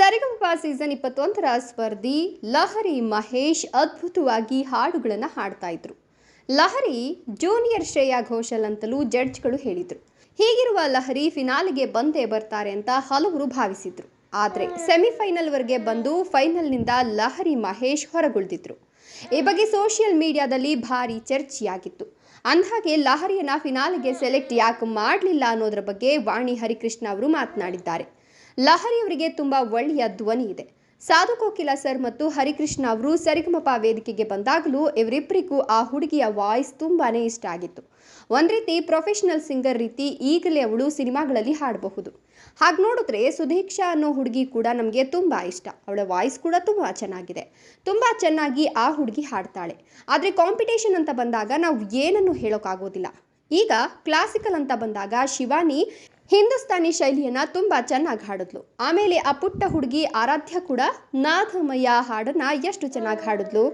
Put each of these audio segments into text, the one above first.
ಸರಿಗಮಪ season ಇಪ್ಪತ್ತೊಂದರ ಸ್ಪರ್ಧಿ ಲಹರಿ ಮಹೇಶ್ ಅದ್ಭುತವಾಗಿ ಹಾಡುಗಳನ್ನು ಹಾಡ್ತಾ ಇದ್ರು. ಲಹರಿ ಜೂನಿಯರ್ ಶ್ರೇಯಾ ಘೋಷಲ್ ಅಂತಲೂ ಜಡ್ಜ್ಗಳು ಹೇಳಿದರು. ಹೀಗಿರುವ ಲಹರಿ ಫಿನಾಲಿಗೆ ಬಂದೇ ಬರ್ತಾರೆ ಅಂತ ಹಲವರು ಭಾವಿಸಿದ್ರು. ಆದರೆ ಸೆಮಿಫೈನಲ್ವರೆಗೆ ಬಂದು ಫೈನಲ್ನಿಂದ ಲಹರಿ ಮಹೇಶ್ ಹೊರಗುಳಿದಿದ್ರು. ಈ ಬಗ್ಗೆ ಸೋಷಿಯಲ್ ಮೀಡಿಯಾದಲ್ಲಿ ಭಾರಿ ಚರ್ಚೆಯಾಗಿತ್ತು. ಅಂದಹಾಗೆ ಲಹರಿಯನ್ನ ಫಿನಾಲಿಗೆ ಸೆಲೆಕ್ಟ್ ಯಾಕೆ ಮಾಡಲಿಲ್ಲ ಅನ್ನೋದ್ರ ಬಗ್ಗೆ ವಾಣಿ ಹರಿಕೃಷ್ಣ ಅವರು ಮಾತನಾಡಿದ್ದಾರೆ. ಲಹರಿ ಅವರಿಗೆ ತುಂಬ ಒಳ್ಳೆಯ ಧ್ವನಿ ಇದೆ. ಸಾಧು ಕೋಕಿಲ ಸರ್ ಮತ್ತು ಹರಿಕೃಷ್ಣ ಅವರು ಸರಿಗಮಪ ವೇದಿಕೆಗೆ ಬಂದಾಗಲೂ ಇವರಿಬ್ಬರಿಗೂ ಆ ಹುಡುಗಿಯ ವಾಯ್ಸ್ ತುಂಬಾನೇ ಇಷ್ಟ ಆಗಿತ್ತು. ಒಂದು ರೀತಿ ಪ್ರೊಫೆಷನಲ್ ಸಿಂಗರ್ ರೀತಿ ಈಗಲೇ ಅವಳು ಸಿನಿಮಾಗಳಲ್ಲಿ ಹಾಡಬಹುದು. ಹಾಗೆ ನೋಡಿದ್ರೆ ಸುಧೀಕ್ಷಾ ಅನ್ನೋ ಹುಡುಗಿ ಕೂಡ ನಮಗೆ ತುಂಬ ಇಷ್ಟ. ಅವಳ ವಾಯ್ಸ್ ಕೂಡ ತುಂಬ ಚೆನ್ನಾಗಿದೆ. ತುಂಬ ಚೆನ್ನಾಗಿ ಆ ಹುಡುಗಿ ಹಾಡ್ತಾಳೆ. ಆದರೆ ಕಾಂಪಿಟೇಷನ್ ಅಂತ ಬಂದಾಗ ನಾವು ಏನನ್ನು ಹೇಳೋಕ್ಕಾಗೋದಿಲ್ಲ ಈಗ ಕ್ಲಾಸಿಕಲ್ ಅಂತ ಬಂದಾಗ ಶಿವಾನಿ ಹಿಂದೂಸ್ತಾನಿ ಶೈಲಿಯನ್ನ ತುಂಬ ಚೆನ್ನಾಗಿ ಹಾಡಿದ್ಲು. ಆಮೇಲೆ ಆ ಪುಟ್ಟ ಹುಡುಗಿ ಆರಾಧ್ಯ ಕೂಡ ನಾದಮಯ ಹಾಡನ್ನ ಎಷ್ಟು ಚೆನ್ನಾಗಿ ಹಾಡಿದ್ಲು.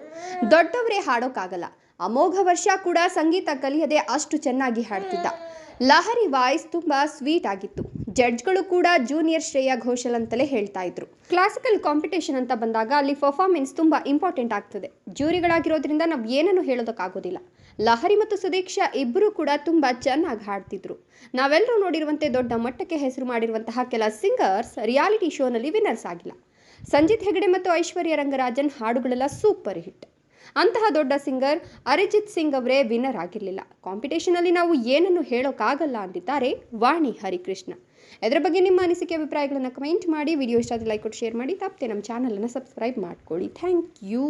ದೊಡ್ಡವರೇ ಹಾಡೋಕ್ಕಾಗಲ್ಲ ಅಮೋಘ ವರ್ಷ ಕೂಡ ಸಂಗೀತ ಕಲಿಯದೆ ಅಷ್ಟು ಚೆನ್ನಾಗಿ ಹಾಡ್ತಿದ್ದ. ಲಹರಿ ವಾಯ್ಸ್ ತುಂಬ ಸ್ವೀಟ್ ಆಗಿತ್ತು. ಜಡ್ಜ್ಗಳು ಕೂಡ ಜೂನಿಯರ್ ಶ್ರೇಯಾ ಘೋಷಲ್ ಅಂತಲೇ ಹೇಳ್ತಾ ಇದ್ರು. ಕ್ಲಾಸಿಕಲ್ ಕಾಂಪಿಟೇಷನ್ ಅಂತ ಬಂದಾಗ ಅಲ್ಲಿ ಪರ್ಫಾರ್ಮೆನ್ಸ್ ತುಂಬ ಇಂಪಾರ್ಟೆಂಟ್ ಆಗ್ತದೆ. ಜ್ಯೂರಿಗಳಾಗಿರೋದ್ರಿಂದ ನಾವು ಏನನ್ನು ಹೇಳೋದಕ್ಕಾಗೋದಿಲ್ಲ. ಲಹರಿ ಮತ್ತು ಸುದೀಕ್ಷಾ ಇಬ್ಬರೂ ಕೂಡ ತುಂಬ ಚೆನ್ನಾಗಿ ಹಾಡ್ತಿದ್ರು. ನಾವೆಲ್ಲರೂ ನೋಡಿರುವಂತೆ ದೊಡ್ಡ ಮಟ್ಟಕ್ಕೆ ಹೆಸರು ಮಾಡಿರುವಂತಹ ಕೆಲ ಸಿಂಗರ್ಸ್ ರಿಯಾಲಿಟಿ ಶೋನಲ್ಲಿ ವಿನ್ನರ್ಸ್ ಆಗಿಲ್ಲ. ಸಂಜಿತ್ ಹೆಗಡೆ ಮತ್ತು ಐಶ್ವರ್ಯ ರಂಗರಾಜನ್ ಹಾಡುಗಳೆಲ್ಲ ಸೂಪರ್ ಹಿಟ್ ಅಂತಹ ದೊಡ್ಡ ಸಿಂಗರ್ ಅರಿಜಿತ್ ಸಿಂಗ್ ಅವರೇ ವಿನ್ನರ್ ಆಗಿರಲಿಲ್ಲ. ಕಾಂಪಿಟೇಷನಲ್ಲಿ ನಾವು ಏನನ್ನು ಹೇಳೋಕ್ಕಾಗಲ್ಲ ಅಂದಿದ್ದಾರೆ ವಾಣಿ ಹರಿಕೃಷ್ಣ. ಇದರ ಬಗ್ಗೆ ನಿಮ್ಮ ಅನಿಸಿಕೆ, ಅಭಿಪ್ರಾಯಗಳನ್ನು ಕಮೆಂಟ್ ಮಾಡಿ, ವಿಡಿಯೋ ಇಷ್ಟ ಲೈಕ್ ಕೊಟ್ಟು ಶೇರ್ ಮಾಡಿ, ತಪ್ಪದೆ ನಮ್ಮ ಚಾನಲನ್ನು ಸಬ್ಸ್ಕ್ರೈಬ್ ಮಾಡ್ಕೊಳ್ಳಿ. Thank you.